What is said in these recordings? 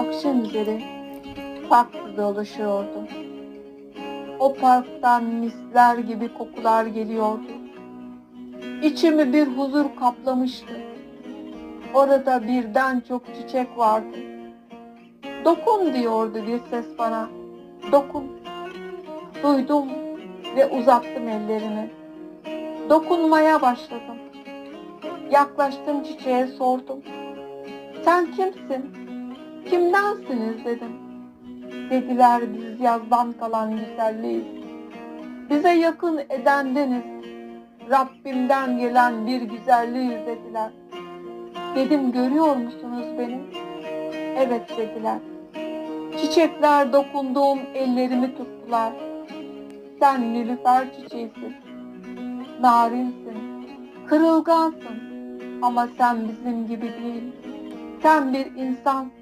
akşam üzeri parkta dolaşıyordu. O parktan misler gibi kokular geliyordu. İçimi bir huzur kaplamıştı. Orada birden çok çiçek vardı. Dokun diyordu bir ses bana. Dokun. Duydum ve uzattım ellerimi. Dokunmaya başladım. Yaklaştım çiçeğe sordum. Sen kimsin? Kimdensiniz dedim. Dediler biz yazdan kalan güzelliğiz. Bize yakın edendeniz. Rabbimden gelen bir güzelliğiz dediler. Dedim görüyor musunuz beni? Evet dediler. Çiçekler dokunduğum ellerimi tuttular. Sen nilüfer çiçeğisin. Narinsin. Kırılgansın. Ama sen bizim gibi değil. Sen bir insansın.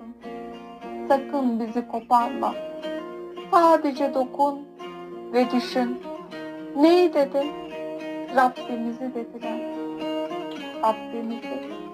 Sakın bizi koparma. Sadece dokun ve düşün. Neyi dedim? Rabbimizi dediler. Rabbimizi.